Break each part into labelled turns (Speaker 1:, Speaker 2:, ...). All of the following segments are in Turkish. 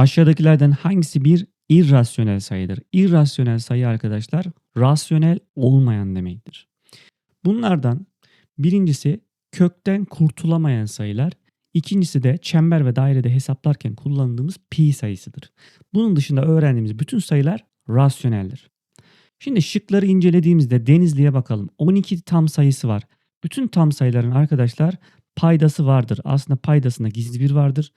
Speaker 1: Aşağıdakilerden hangisi bir irrasyonel sayıdır? İrrasyonel sayı arkadaşlar rasyonel olmayan demektir. Bunlardan birincisi kökten kurtulamayan sayılar, ikincisi de çember ve dairede hesaplarken kullandığımız pi sayısıdır. Bunun dışında öğrendiğimiz bütün sayılar rasyoneldir. Şimdi şıkları incelediğimizde Denizli'ye bakalım. 12 tam sayısı var. Bütün tam sayıların arkadaşlar paydası vardır. Aslında paydasında gizli bir vardır.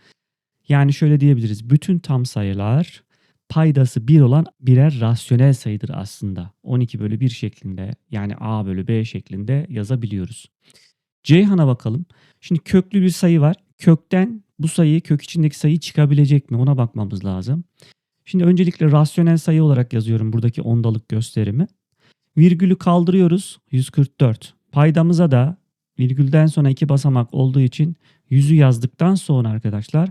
Speaker 1: Yani şöyle diyebiliriz. Bütün tam sayılar paydası 1 olan birer rasyonel sayıdır aslında. 12 bölü 1 şeklinde yani a bölü b şeklinde yazabiliyoruz. Ceyhan'a bakalım. Şimdi köklü bir sayı var. Kökten bu sayı kök içindeki sayı çıkabilecek mi ona bakmamız lazım. Şimdi öncelikle rasyonel sayı olarak yazıyorum buradaki ondalık gösterimi. Virgülü kaldırıyoruz 144. Paydamıza da virgülden sonra iki basamak olduğu için 100'ü yazdıktan sonra arkadaşlar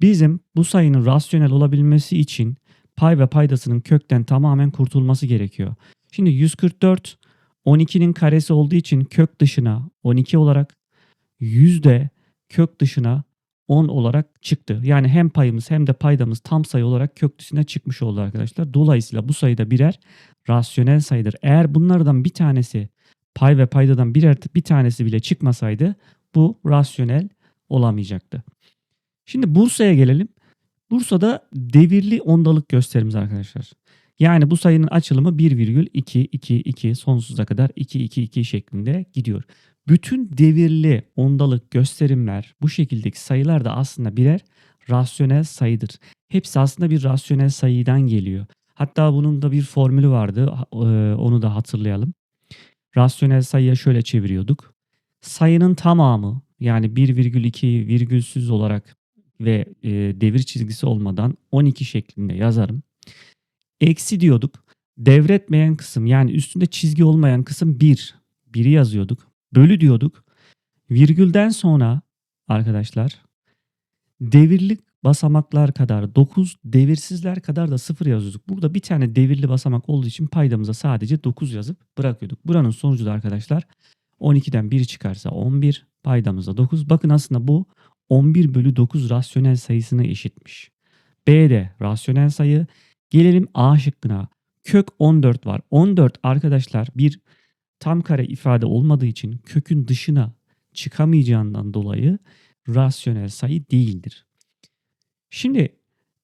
Speaker 1: bizim bu sayının rasyonel olabilmesi için pay ve paydasının kökten tamamen kurtulması gerekiyor. Şimdi 144 12'nin karesi olduğu için kök dışına 12 olarak 100 de kök dışına 10 olarak çıktı. Yani hem payımız hem de paydamız tam sayı olarak kök dışına çıkmış oldu arkadaşlar. Dolayısıyla bu sayıda birer rasyonel sayıdır. Eğer bunlardan bir tanesi pay ve paydadan birer bir tanesi bile çıkmasaydı bu rasyonel olamayacaktı. Şimdi Bursa'ya gelelim. Bursa'da devirli ondalık gösterimiz arkadaşlar. Yani bu sayının açılımı 1,222 sonsuza kadar 222 şeklinde gidiyor. Bütün devirli ondalık gösterimler bu şekildeki sayılar da aslında birer rasyonel sayıdır. Hepsi aslında bir rasyonel sayıdan geliyor. Hatta bunun da bir formülü vardı. Onu da hatırlayalım. Rasyonel sayıya şöyle çeviriyorduk. Sayının tamamı yani 1,2 virgülsüz olarak ve e, devir çizgisi olmadan 12 şeklinde yazarım. Eksi diyorduk. Devretmeyen kısım yani üstünde çizgi olmayan kısım 1. 1'i yazıyorduk. Bölü diyorduk. Virgülden sonra arkadaşlar devirli basamaklar kadar 9, devirsizler kadar da 0 yazıyorduk. Burada bir tane devirli basamak olduğu için paydamıza sadece 9 yazıp bırakıyorduk. Buranın sonucu da arkadaşlar 12'den 1 çıkarsa 11, paydamıza 9. Bakın aslında bu 11 bölü 9 rasyonel sayısına eşitmiş. B de rasyonel sayı. Gelelim A şıkkına. Kök 14 var. 14 arkadaşlar bir tam kare ifade olmadığı için kökün dışına çıkamayacağından dolayı rasyonel sayı değildir. Şimdi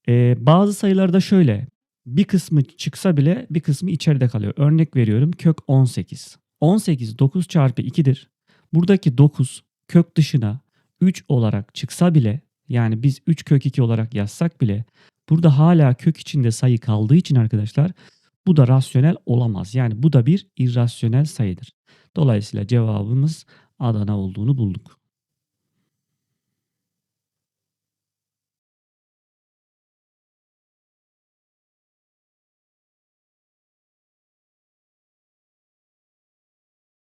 Speaker 1: e, bazı sayılarda şöyle bir kısmı çıksa bile bir kısmı içeride kalıyor. Örnek veriyorum kök 18. 18 9 çarpı 2'dir. Buradaki 9 kök dışına 3 olarak çıksa bile yani biz 3 kök 2 olarak yazsak bile burada hala kök içinde sayı kaldığı için arkadaşlar bu da rasyonel olamaz. Yani bu da bir irrasyonel sayıdır. Dolayısıyla cevabımız Adana olduğunu bulduk.